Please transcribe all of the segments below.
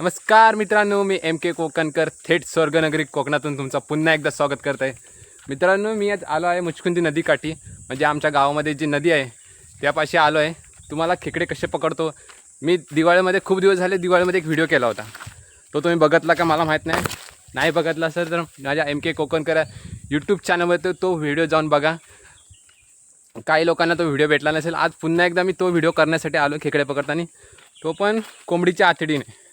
नमस्कार मित्रांनो मी एम के कोकणकर थेट स्वर्गनगरी कोकणातून तुमचं पुन्हा एकदा स्वागत करत आहे. मित्रांनो मी आज आलो आहे मुचकुंदी नदीकाठी म्हणजे आमच्या गावामध्ये जी नदी आहे त्यापाशी आलो आहे. तुम्हाला खेकडे कसे पकडतो? मी दिवाळीमध्ये खूप दिवस झाले दिवाळीमध्ये एक व्हिडिओ केला होता. तो तुम्ही बघितला का मला माहीत नाही. नाही बघितला असेल तर माझ्या एम के कोकणकर यूट्यूब चॅनलमध्ये तो व्हिडिओ जाऊन बघा. काही लोकांना तो व्हिडिओ भेटला नसेल. आज पुन्हा एकदा मी तो व्हिडिओ करण्यासाठी आलो खेकडे पकडताना. तो पण कोंबडीच्या आतडीने.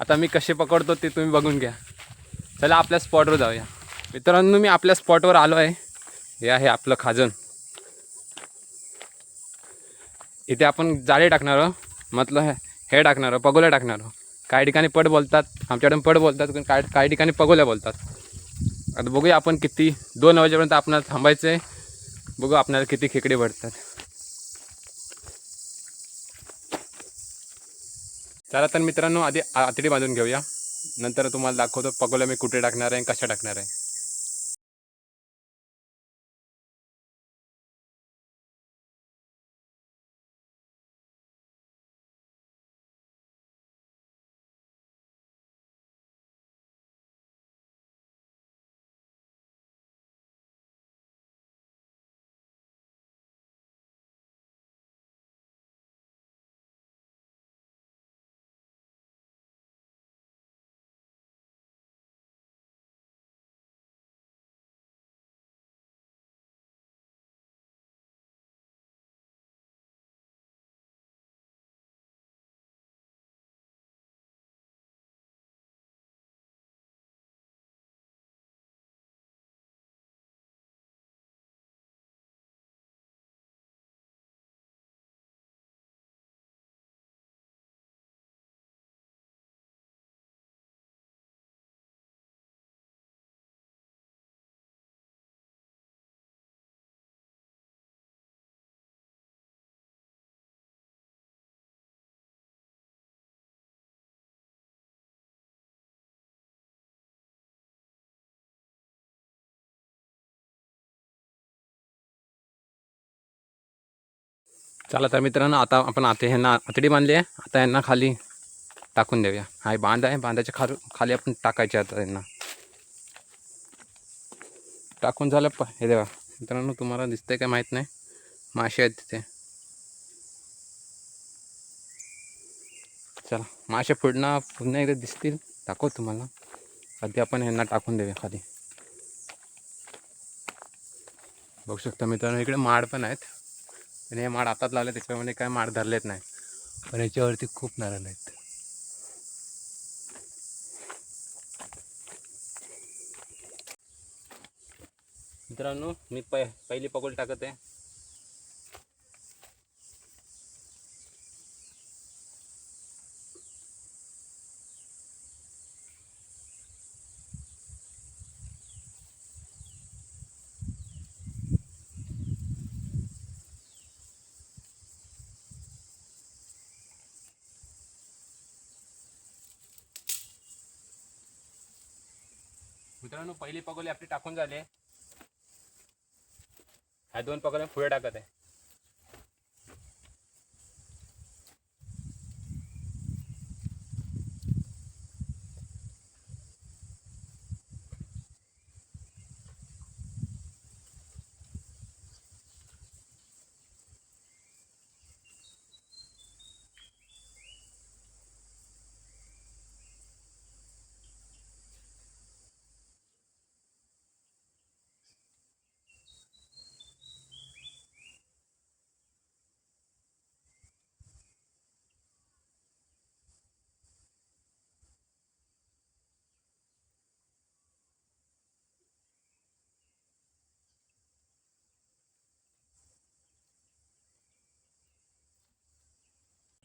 आता मी कसे पकडतो ते तुम्ही बघून घ्या. चला आपल्या स्पॉटवर जाऊया. मित्रांनो मी आपल्या स्पॉटवर आलो आहे. हे आहे आपलं खाजन. इथे आपण जाळे टाकणार आहोत. हे हे टाकणार आहोत, पगोल्या टाकणार आहोत. काही ठिकाणी पड बोलतात? आमच्याकडून पड बोलतात पण काही काही ठिकाणी पगोल्या बोलतात? आता बघूया आपण किती दोन वाजेपर्यंत आपणाला थांबायचं आहे बघू आपल्याला किती खेकडे भरतात चला तर मित्रांनो आधी आतडी बांधून घेऊया. नंतर तुम्हाला दाखवतो पगोल्या मी कुठे टाकणार आहे कशा टाकणार आहे. चला तर मित्रांनो आता आपण आता ह्यांना आतडी बांधली आहे. आता यांना खाली टाकून देऊया. हा बांध आहे. बांधाच्या खाली खाली आपण टाकायचे आता यांना. टाकून झालं प हे देवा. मित्रांनो तुम्हाला दिसतंय काय माहीत नाही. मासे आहेत तिथे. चला मासे पुढनं पुन्हा एकदा दिसतील. दाखव तुम्हाला. आधी आपण ह्यांना टाकून देऊया खाली. बघू शकता मित्रांनो इकडे माड पण आहेत. आणि हे माड आताच लावले त्याच्यामध्ये काय माड धरलेत नाही. पण याच्यावरती खूप नारळ आहेत. मित्रांनो मी पै पहिली पकोल टाकत आहे. मित्रांनो पहिली पकोली आपली टाकून झाले. ह्या दोन पकोल्या पुढे टाकत आहे.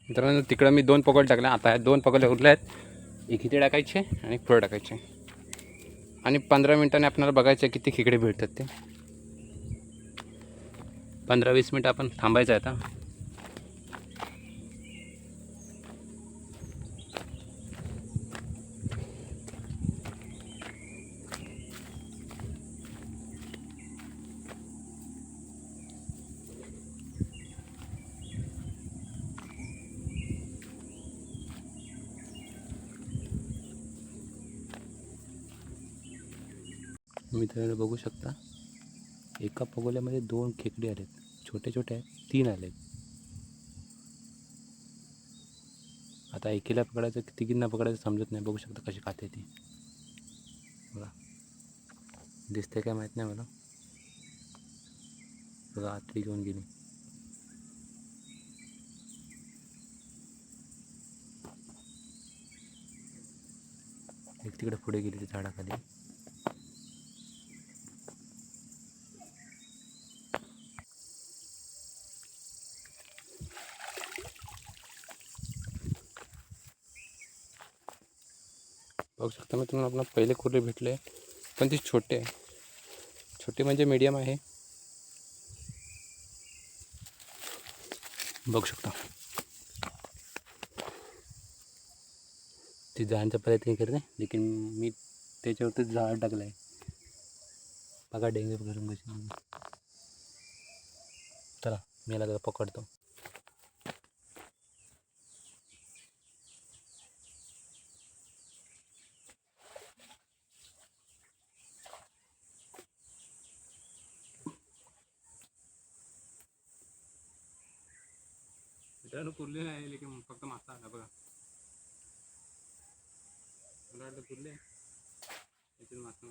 मित्रांनो तिकडं मी दोन पकड टाकले. आता ह्या दोन पकडले उरले आहेत. एक इथे टाकायचे आणि पुढे टाकायचे. आणि पंधरा मिनिटांनी आपल्याला बघायचं आहे किती खेकडे भेटतात ते. पंधरा वीस मिनटं आपण थांबायचं आहे आता. मित्रांनो बघू शकता. एका पगोल्यामध्ये दोन खेकडे आलेत. छोटे छोटे आहेत तीन आलेत. आता एकीला पकडायचं की तिघींना पकडायचं समजत नाही. बघू शकता कशी खाते ती. बघा. दिसते काय माहीत नाही मला. बघा आतली घेऊन गेली. एक तिकडे पुढे गेली ती झाडाखाली. बघू शकता मी तुम्हाला आपल्याला पहिले कुर्ले भेटले. पण ती छोटे आहे. छोटे म्हणजे मीडियम आहे. बघू शकता. ती जाण्याचा प्रयत्न करते लेकिन मी त्याच्यावरती झाड टाकलं आहे बघा डेंगे करून कशी चला मी याला जरा पकडतो. मित्रांनो कुर्ले नाही लेकिन फक्त मासा आला बघा. मला वाटलं कुर्ले याच्यात मासा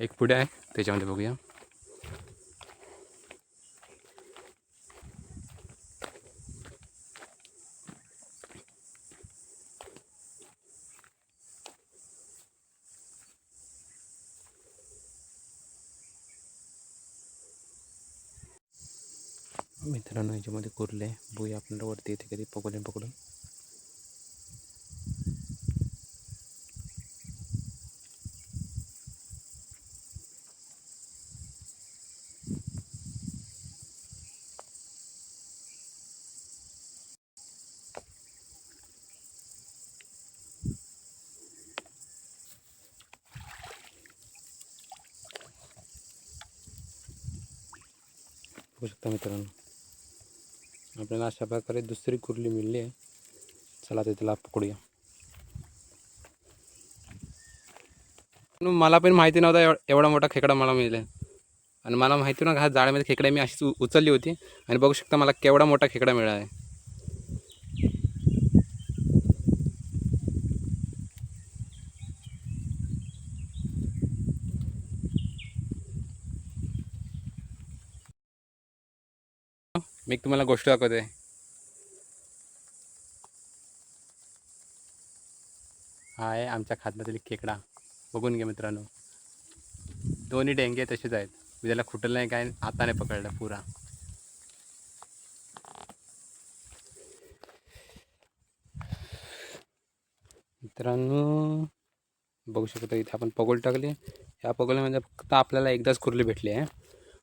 एक पुढे आहे त्याच्यामध्ये बघूया. मित्रांनो याच्यामध्ये कुरले भुई आपल्याला वरती येते कधी पकडून पकडून. बघू शकता मित्रांनो. आपल्याला अशा प्रकारे दुसरी कुर्ली मिळली आहे. चला ते त्याला पकडूया. मला पण माहिती नव्हता एवढा मोठा खेकडा मला मिळेल. आणि मला माहिती ना हा जाळ्यामध्ये खेकड्या मी अशीच उचलली होती. आणि बघू शकता मला केवढा मोठा खेकडा मिळाला आहे. मी तुम्हाला गोष्ट दाखवते. हा आहे आमच्या खात्यातील खेकडा. बघून घे मित्रांनो. दोन्ही डेंगे तसेच आहेत. मी त्याला खुटलं नाही काय हाताने पकडलं पुरा. मित्रांनो बघू शकतो इथे आपण पगोल टाकली. या पगोल्यामध्ये फक्त आपल्याला एकदाच कुर्ली भेटली आहे.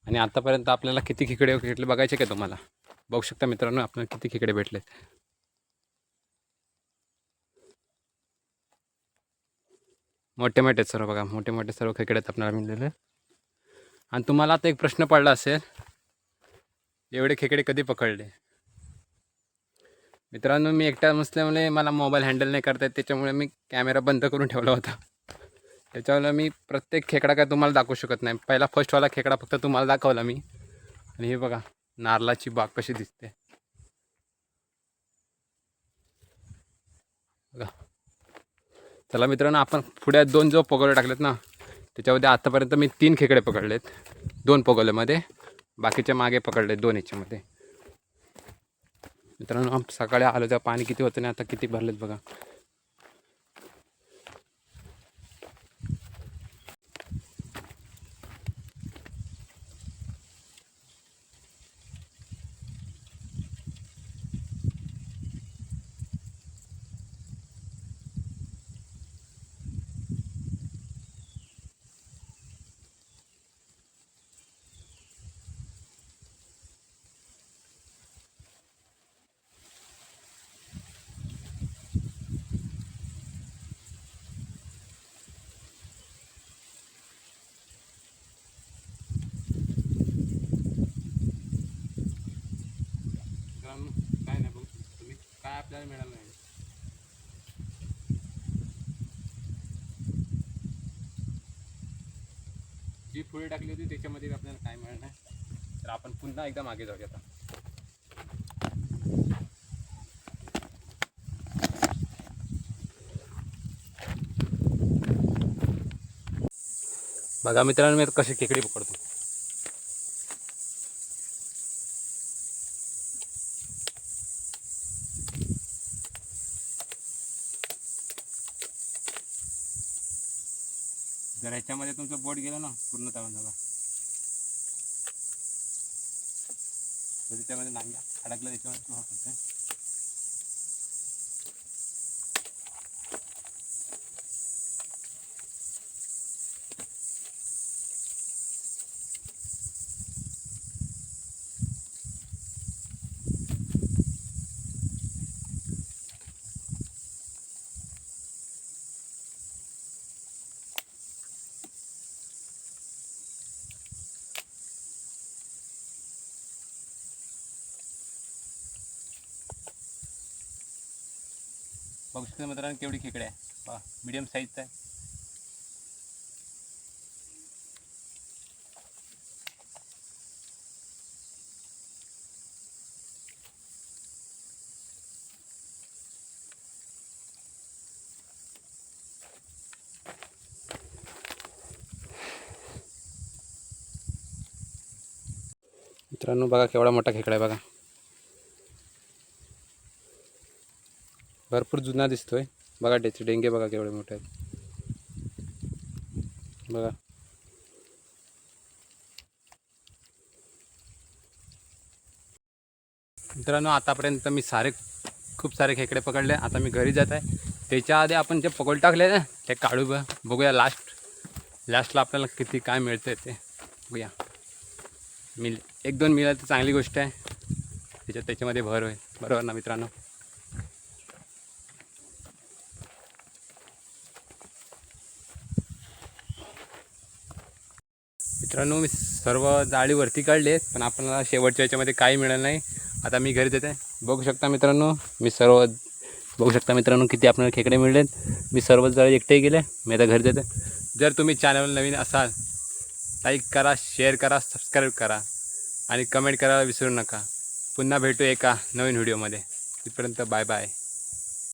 आणि आतापर्यंत आपल्याला किती खेकडे भेटले बघायचे का तुम्हाला? बघू शकता मित्रांनो आपल्याला किती खेकडे भेटले. मोठे मोठे सर्व बघा मोठे मोठे सर्व खेकडे आपल्याला मिळलेले. आणि तुम्हाला आता एक प्रश्न पडला असेल एवढे खेकडे कधी पकडले? मित्रांनो मी एकटा नसल्यामुळे मला मोबाईल हँडल नाही करता येत त्याच्यामुळे मी कॅमेरा बंद करून ठेवला होता. त्याच्यामुळे मी प्रत्येक खेकडा काय तुम्हाला दाखवू शकत नाही. पहिला फर्स्टवाला खेकडा फक्त तुम्हाला दाखवला मी. आणि हे बघा नारळाची बाग कशी दिसते. बघा. चला मित्रांनो आपण पुढे दोन जो पगोले टाकलेत ना त्याच्यामध्ये आतापर्यंत मी तीन खेकडे पकडलेत. दोन पगोल्यामध्ये बाकीच्या मागे पकडलेत दोन याच्यामध्ये. मित्रांनो सकाळी आलो तेव्हा पाणी किती होतं नाही आता किती भरलेत बघा. काय आपल्याला मिळालं नाही. जी फुले टाकली होती त्याच्यामध्ये आपल्याला काय मिळणार तर आपण पुन्हा एकदा मागे जाऊया आता. बघा मित्रांनो मी कसे कशी खेकडी पकडतो. जर ह्याच्यामध्ये तुमचं बोट गेलं ना पूर्ण तळून झाला. तर त्याच्यामध्ये नाही अडकलं त्याच्यामध्ये बघू शकता मित्रांनो केवढी खेकडे आहे पहा मिडियम साईजचा आहे. मित्रांनो बघा केवढा मोठा खेकडा आहे बघा. भरपूर जुना दिसतोय. बघा त्याचे डेंगे बघा केवढे मोठे आहेत. बघा. मित्रांनो आतापर्यंत मी सारे खूप सारे खेकडे पकडले. आता मी घरी जात आहे. त्याच्या आधी आपण जे पकड टाकले ना ते काढू बघ बघूया लास्ट लास्टला आपल्याला किती काय मिळतं ते बघूया. मिल एक दोन मिळालं तर चांगली गोष्ट आहे. त्याच्यात त्याच्यामध्ये भर होईल. बरोबर ना मित्रांनो? मित्रांनो मी सर्व जाळी वरती काढले पण आपल्याला शेवटच्या याच्यामध्ये काही मिळालं नाही. आता मी घरी देते बघू शकता मित्रांनो मी सर्व बघू शकता मित्रांनो किती आपल्याला खेकडे मिळलेत. मी सर्व जाळी एकटे गेले मी आता घरी देते जर तुम्ही चॅनल नवीन असाल लाईक करा शेअर करा सबस्क्राईब करा आणि कमेंट करायला विसरू नका. पुन्हा भेटू एका नवीन व्हिडिओमध्ये तिथपर्यंत बाय बाय